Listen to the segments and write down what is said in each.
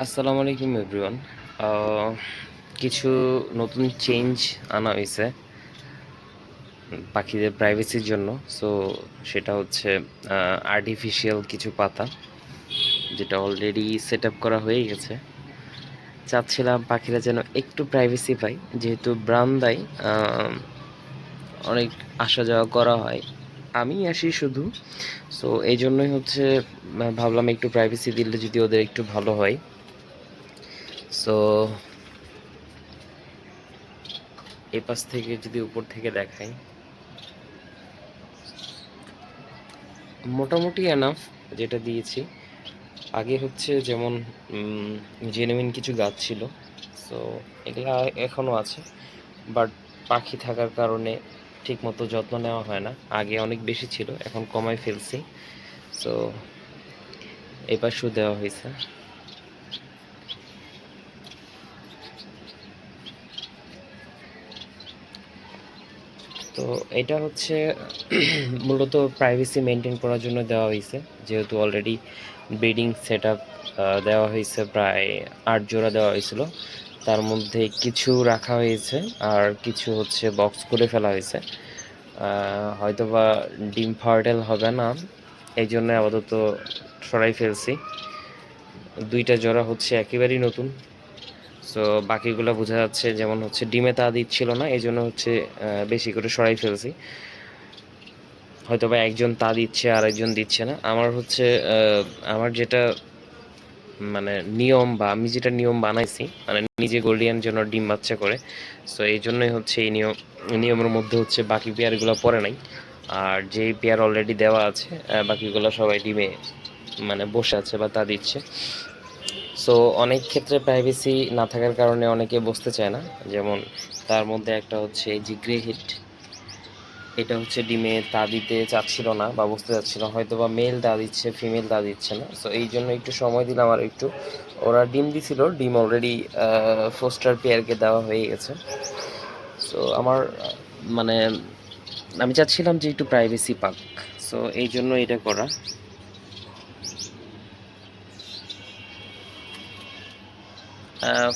আসসালামু আলাইকুম এভরিওয়ান কিছু নতুন চেঞ্জ আনা হয়েছে পাখিদের প্রাইভেসির জন্য। সো সেটা হচ্ছে আর্টিফিশিয়াল কিছু পাতা, যেটা অলরেডি সেট করা হয়ে গেছে। চাচ্ছিলাম পাখিরা যেন একটু প্রাইভেসি পায়, যেহেতু ব্রান্দায় অনেক আসা যাওয়া করা হয়। আমি আসি শুধু। সো এই জন্যই হচ্ছে ভাবলাম একটু প্রাইভেসি দিলে যদি ওদের একটু ভালো হয়। সো এই পাশ থেকে যদি উপর থেকে দেখাই। মোটামুটি এনাফ যেটা দিয়েছি। আগে হচ্ছে যেমন জেনুইন কিছু গাছ ছিল। সো এগুলা এখনও আছে। বাট পাখি থাকার কারণে ঠিকমতো যত্ন নেওয়া হয় না। আগে অনেক বেশি ছিল, এখন কমাই ফেলছি। সো এই পাশেও দেওয়া হয়েছে। তো এটা হচ্ছে, মূলত প্রাইভেসি মেনটেন করার জন্য দেওয়া হয়েছে যেহেতু অলরেডি ব্রিডিং সেট দেওয়া হয়েছে প্রায় আট জোড়া দেওয়া হয়েছিল তার মধ্যে কিছু রাখা হয়েছে আর কিছু হচ্ছে বক্স করে ফেলা হয়েছে হয়তোবা ডিম ফার্টেল হবে না এই জন্য আপাতত সরাই ফেলছি। দুইটা জোড়া হচ্ছে একেবারেই নতুন। সো বাকিগুলো বোঝা যাচ্ছে যেমন হচ্ছে ডিমে তা দিচ্ছিল না এই জন্য হচ্ছে বেশি করে সরাই ফেলছি। হয়তো বা একজন তা দিচ্ছে আর একজন দিচ্ছে না। আমার হচ্ছে আমার যেটা মানে নিয়ম বা আমি যেটা নিয়ম বানাইছি মানে নিজে গোল্ডিয়ান জন্য ডিম বাচ্চা করে সো এই জন্যই হচ্ছে এই নিয়ম নিয়মের মধ্যে হচ্ছে বাকি পেয়ারগুলো পড়ে নাই। আর যেই পেয়ার অলরেডি দেওয়া আছে বাকিগুলো সবাই ডিমে মানে বসে আছে বা তা দিচ্ছে। সো অনেক ক্ষেত্রে প্রাইভেসি না থাকার কারণে অনেকে বসতে চায় না। যেমন তার মধ্যে একটা হচ্ছে এই যে গ্রে হিট এটা হচ্ছে ডিমে তা দিতে চাচ্ছিল না বা বসতে চাচ্ছিল হয়তো বা মেল দা দিচ্ছে ফিমেল দা দিচ্ছে না। সো এই জন্য একটু সময় দিলাম আর একটু। ওরা ডিম দিছিল, ডিম অলরেডি ফোস্টার পেয়ারকে দেওয়া হয়ে গেছে। সো আমার মানে আমি চাচ্ছিলাম যে একটু প্রাইভেসি পাক। সো এই জন্য এটা করা।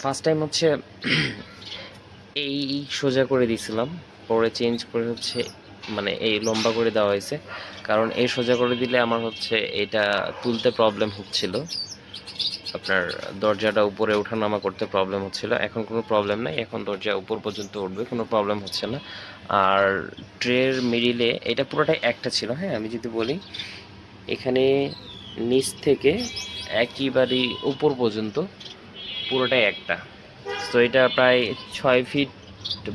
ফার্স্ট টাইম হচ্ছে এই সোজা করে দিয়েছিলাম পরে চেঞ্জ করে হচ্ছে মানে এই লম্বা করে দেওয়া হয়েছে। কারণ এই সোজা করে দিলে আমার হচ্ছে এটা তুলতে প্রবলেম হচ্ছিল। আপনার দরজাটা উপরে ওঠানামা করতে প্রবলেম হচ্ছিল। এখন কোনো প্রবলেম নাই, এখন দরজা উপর পর্যন্ত উঠবে, কোনো প্রবলেম হচ্ছে না। আর ট্রের মিডিলে এটা পুরোটাই একটা ছিল হ্যাঁ আমি যদি বলি, এখানে নিচ থেকে একেবারে উপর পর্যন্ত পুরোটাই একটা। তো এটা প্রায় ছয় ফিট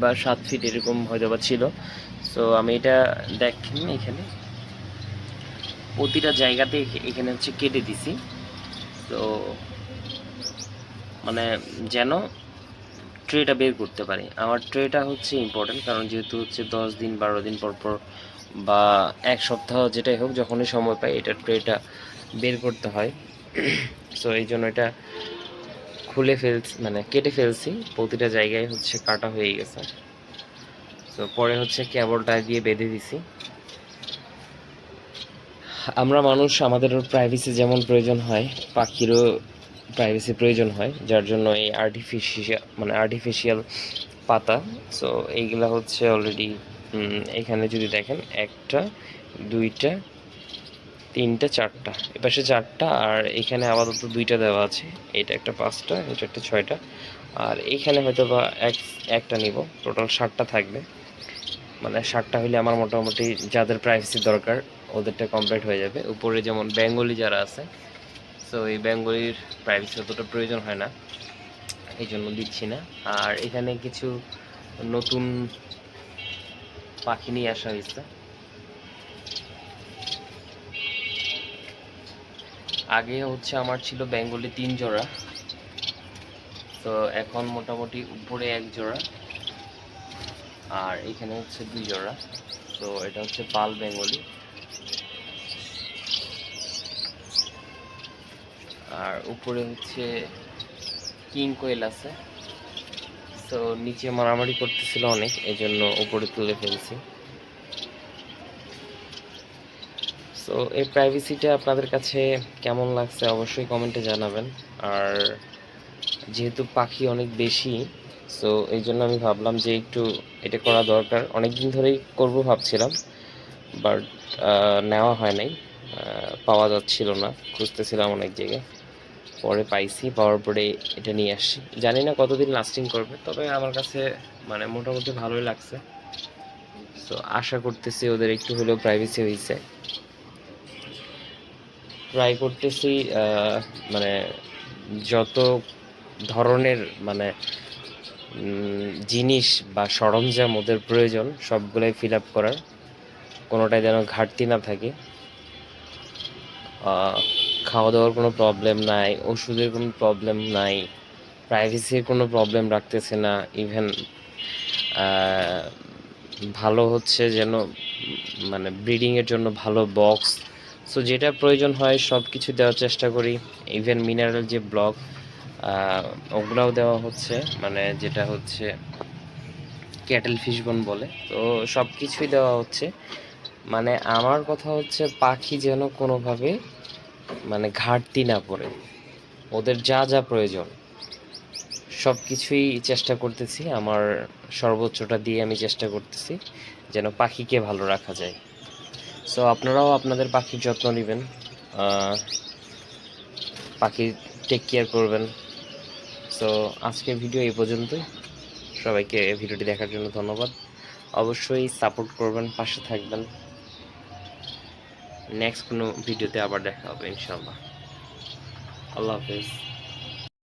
বা সাত ফিট এরকম হয়তো বা ছিল। তো আমি এটা দেখেন এখানে। প্রতিটা জায়গাতে এখানে হচ্ছে কেটে দিছি। তো মানে যেন ট্রেটা বের করতে পারি। আমার ট্রেটা হচ্ছে ইম্পর্টেন্ট কারণ যেহেতু হচ্ছে দশ দিন, বারো দিন পর পর বা এক সপ্তাহ যেটাই হোক, যখনই সময় পাই এটা ট্রেটা বের করতে হয়। সো এই জন্য এটা খুলে ফেলছি মানে কেটে ফেলছি, প্রতিটা জায়গায় হচ্ছে কাটা হয়ে গেছে। তো পরে হচ্ছে কেবলটা দিয়ে বেঁধে দিছি। আমরা মানুষ, আমাদেরও প্রাইভেসি যেমন প্রয়োজন হয়, পাখিরও প্রাইভেসি প্রয়োজন হয়, যার জন্য এই আর্টিফিশিয়াল মানে আর্টিফিশিয়াল পাতা সো এইগুলা হচ্ছে অলরেডি এখানে যদি দেখেন, একটা, দুইটা তিনটা, চারটা। এপাশে চারটা আর এখানে আপাতত দুইটা দেওয়া আছে। এটা একটা পাঁচটা, এটা একটা ছয়টা। আর এইখানে হয়তো বা এক, একটা নিব। টোটাল ষাটটা থাকবে। মানে ষাটটা হলে আমার মোটামুটি যাদের প্রাইভেসি দরকার, ওদেরটা কমপ্লিট হয়ে যাবে। উপরে যেমন বেঙ্গলি যারা আছে সো এই বেঙ্গলির প্রাইভেসি অতটা প্রয়োজন হয় না। এই জন্য দিচ্ছি না। আর এখানে কিছু নতুন পাখি নিয়ে আসা হয়েছে। আগে হচ্ছে আমার ছিল বেঙ্গলি তিন জোড়া। তো এখন মোটামুটি উপরে এক জোড়া। আর এখানে হচ্ছে দুই জোড়া। তো এটা হচ্ছে পাল বেঙ্গলি। আর উপরে হচ্ছে কিং কোয়েল আছে। তো নিচে মারামারি করতেছিল অনেক এই জন্য উপরে তুলে ফেলছি তো সো এই প্রাইভেসিটা আপনাদের কাছে কেমন লাগছে অবশ্যই কমেন্টে জানাবেন। আর যেহেতু পাখি অনেক বেশি সো এই জন্য আমি ভাবলাম যে একটু এটা করা দরকার। অনেক দিন ধরেই করব ভাবছিলাম বাট নেওয়া হয় নাই। পাওয়া যাচ্ছিল না, খুঁজতেছিলাম অনেক জায়গায়। পরে পাইছি, পাওয়ার পরে এটা নিয়ে আসছি। জানি না কতদিন লাস্টিং করবে, তবে আমার কাছে মানে মোটামুটি ভালোই লাগছে। তো আশা করতেছি ওদের একটু হলেও প্রাইভেসি হয়েছে ট্রাই করতেছি মানে যত ধরনের মানে জিনিস বা সরঞ্জাম ওদের প্রয়োজন, সবগুলাই ফিল আপ করার কোনোটাই যেন ঘাটতি না থাকে। খাওয়া দাওয়ার কোনো প্রবলেম নাই, ওষুধের কোনো প্রবলেম নাই প্রাইভেসির কোনো প্রবলেম রাখতেছে না ইভেন ভালো হচ্ছে যেন মানে ব্রিডিংয়ের জন্য ভালো বক্স সো যেটা প্রয়োজন হয় সব কিছু দেওয়ার চেষ্টা করি। ইভেন মিনারেল যে ব্লক ওগুলাও দেওয়া হচ্ছে। মানে যেটা হচ্ছে ক্যাটেল ফিশবন বলে। তো সব কিছুই দেওয়া হচ্ছে। মানে আমার কথা হচ্ছে, পাখি যেন কোনোভাবে মানে ঘাটতি না পড়ে। ওদের যা যা প্রয়োজন সব কিছুই চেষ্টা করতেছি। আমার সর্বোচ্চটা দিয়ে আমি চেষ্টা করতেছি, যেন পাখিকে ভালো রাখা যায়। সো আপনারাও আপনাদের পাখির যত্ন নেবেন। পাখির টেক কেয়ার করবেন। সো আজকের ভিডিও এই পর্যন্তই। সবাইকে ভিডিওটি দেখার জন্য ধন্যবাদ। অবশ্যই সাপোর্ট করবেন, পাশে থাকবেন। নেক্সট কোনো ভিডিওতে আবার দেখা হবে ইনশাল্লাহ আল্লাহ হাফেজ।